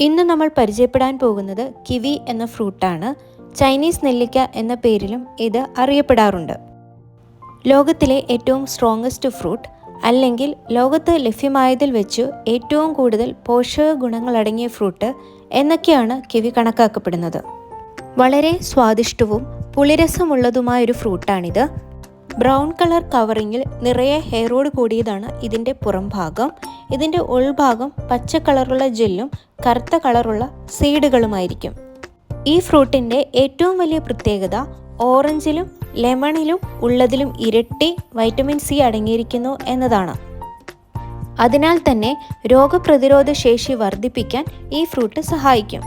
ഇന്ന് നമ്മൾ പരിചയപ്പെടാൻ പോകുന്നത് കിവി എന്ന ഫ്രൂട്ടാണ്. ചൈനീസ് നെല്ലിക്ക എന്ന പേരിലും ഇത് അറിയപ്പെടാറുണ്ട്. ലോകത്തിലെ ഏറ്റവും സ്ട്രോങ്ങസ്റ്റ് ഫ്രൂട്ട് അല്ലെങ്കിൽ ലോകത്ത് ലഭ്യമായതിൽ വെച്ചു ഏറ്റവും കൂടുതൽ പോഷക ഗുണങ്ങളടങ്ങിയ ഫ്രൂട്ട് എന്നൊക്കെയാണ് കിവി കണക്കാക്കപ്പെടുന്നത്. വളരെ സ്വാദിഷ്ടവും പുളിരസമുള്ളതുമായ ഒരു ഫ്രൂട്ടാണിത് ബ്രൗൺ കളർ കവറിങ്ങിൽ നിറയെ ഹെയറോട് കൂടിയതാണ് ഇതിന്റെ പുറം ഭാഗം. ഇതിന്റെ ഉൾഭാഗം പച്ച കളറുള്ള ജെല്ലും കറുത്ത കളറുള്ള സീഡുകളുമായിരിക്കും. ഈ ഫ്രൂട്ടിന്റെ ഏറ്റവും വലിയ പ്രത്യേകത ഓറഞ്ചിലും ലെമണിലും ഉള്ളതിലും ഇരട്ടി വൈറ്റമിൻ സി അടങ്ങിയിരിക്കുന്നു എന്നതാണ്. അതിനാൽ തന്നെ രോഗപ്രതിരോധ ശേഷി വർദ്ധിപ്പിക്കാൻ ഈ ഫ്രൂട്ട് സഹായിക്കും.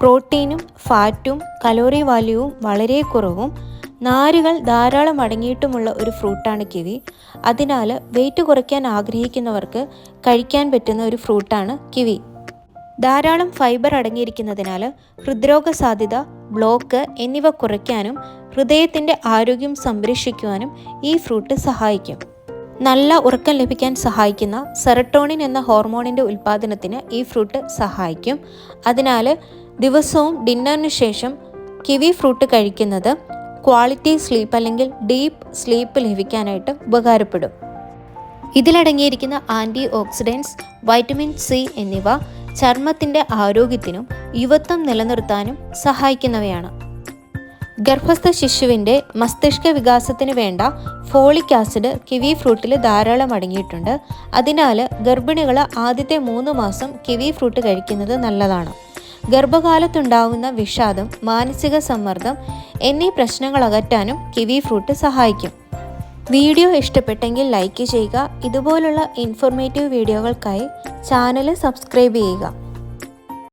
പ്രോട്ടീനും ഫാറ്റും കലോറി വാല്യൂവും വളരെ കുറവും നാരുകൾ ധാരാളം അടങ്ങിയിട്ടുമുള്ള ഒരു ഫ്രൂട്ടാണ് കിവി. അതിനാൽ വെയിറ്റ് കുറയ്ക്കാൻ ആഗ്രഹിക്കുന്നവർക്ക് കഴിക്കാൻ പറ്റുന്ന ഒരു ഫ്രൂട്ടാണ് കിവി. ധാരാളം ഫൈബർ അടങ്ങിയിരിക്കുന്നതിനാൽ ഹൃദ്രോഗ സാധ്യത ബ്ലോക്ക് എന്നിവ കുറയ്ക്കാനും ഹൃദയത്തിന്റെ ആരോഗ്യം സംരക്ഷിക്കുവാനും ഈ ഫ്രൂട്ട് സഹായിക്കും. നല്ല ഉറക്കം ലഭിക്കാൻ സഹായിക്കുന്ന സെറട്ടോണിൻ എന്ന ഹോർമോണിന്റെ ഉൽപ്പാദനത്തിന് ഈ ഫ്രൂട്ട് സഹായിക്കും. അതിനാൽ ദിവസവും ഡിന്നറിന് ശേഷം കിവി ഫ്രൂട്ട് കഴിക്കുന്നത് ക്വാളിറ്റി സ്ലീപ്പ് അല്ലെങ്കിൽ ഡീപ്പ് സ്ലീപ്പ് ലഭിക്കാനായിട്ട് ഉപകാരപ്പെടും. ഇതിലടങ്ങിയിരിക്കുന്ന ആന്റി ഓക്സിഡൻസ് വൈറ്റമിൻ സി എന്നിവ ചർമ്മത്തിന്റെ ആരോഗ്യത്തിനും യുവത്വം നിലനിർത്താനും സഹായിക്കുന്നവയാണ്. ഗർഭസ്ഥ ശിശുവിന്റെ മസ്തിഷ്ക വികാസത്തിന് വേണ്ട ഫോളിക് ആസിഡ് കിവി ഫ്രൂട്ടിൽ ധാരാളം അടങ്ങിയിട്ടുണ്ട്. അതിനാൽ ഗർഭിണികൾ ആദ്യത്തെ മൂന്ന് മാസം കിവി ഫ്രൂട്ട് കഴിക്കുന്നത് നല്ലതാണ്. ഗർഭകാലത്തുണ്ടാകുന്ന വിഷാദം മാനസിക സമ്മർദ്ദം എന്നീ പ്രശ്നങ്ങൾ അകറ്റാനും കിവി ഫ്രൂട്ട് സഹായിക്കും. വീഡിയോ ഇഷ്ടപ്പെട്ടെങ്കിൽ ലൈക്ക് ചെയ്യുക. ഇതുപോലുള്ള ഇൻഫോർമേറ്റീവ് വീഡിയോകൾക്കായി ചാനൽ സബ്സ്ക്രൈബ് ചെയ്യുക.